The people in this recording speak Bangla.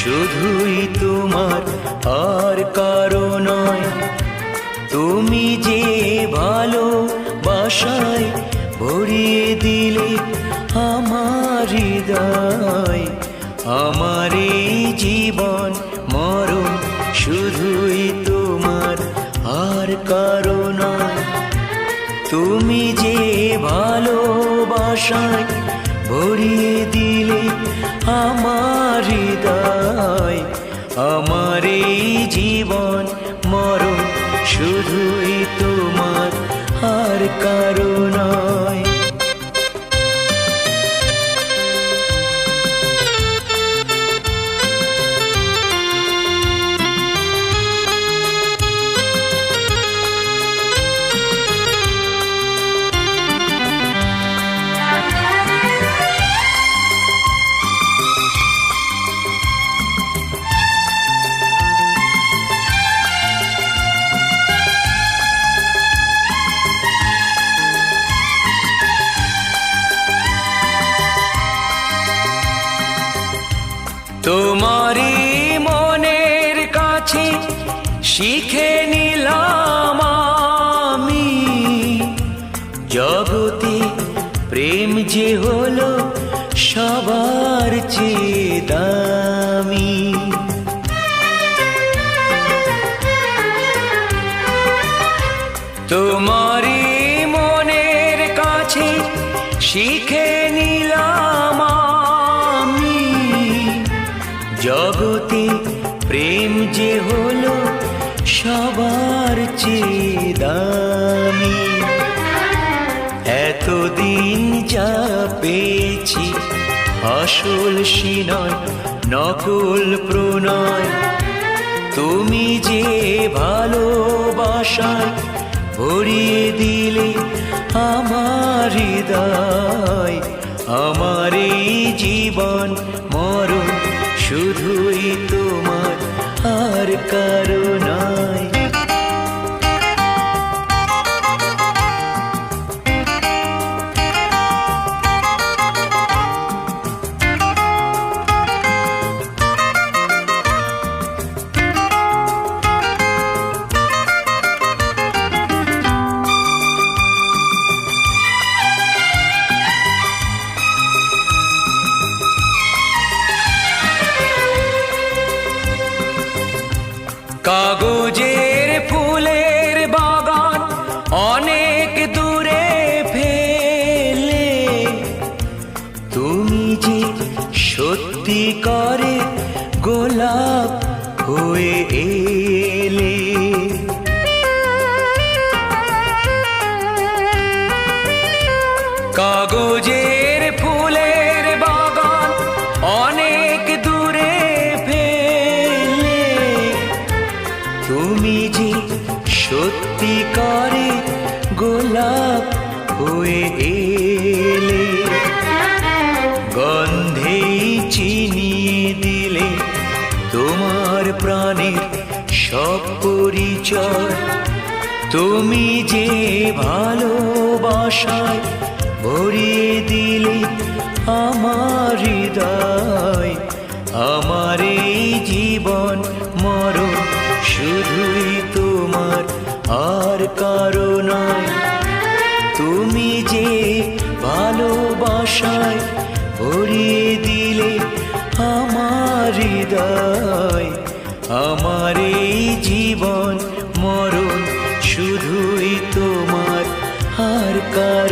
শুধুই তোমার, আর কারও নয়। তুমি যে ভালো বাসায় ভরিয়ে দিলে আমার হৃদয়, আমার এই জীবন মরণ শুধুই তোমার, আর কারও নয়। তুমি যে ভালো বাসায় ভরিয়ে দিলে আমার হৃদয় আমার এই জীবন মরণ শুধুই তোমার আর কারও শিখে নিলাম আমি। জগতে প্রেম যে হলো সবার চেয়ে দামি। তোমারই মনের কাছে শিখে নিলাম আমি। জগতে প্রেম যে হলো সবার চেয়ে দামি এতদিন যা পেয়েছি আসল সিনয় নকল প্রণয়। তুমি যে ভালোবাসায় ভরিয়ে দিলে আমার হৃদয়, আমার এই করে গোলাপ হয়ে এলে। কাগজের ফুলের বাগান অনেক দূরে ফেলে। তুমি যে সত্যি করে গোলাপ হয়ে এলে। গন্ধেই সব পরিচয়। তুমি যে ভালোবাসায় ভরিয়ে দিলে আমার হৃদয়, আমার এই জীবন মরণ শুধুই তোমার, আর কারও নয়। তুমি যে ভালোবাসায় ভরিয়ে দিলে আমার হৃদয় আমার এই জীবন মরণ শুধুই তোমার আর কার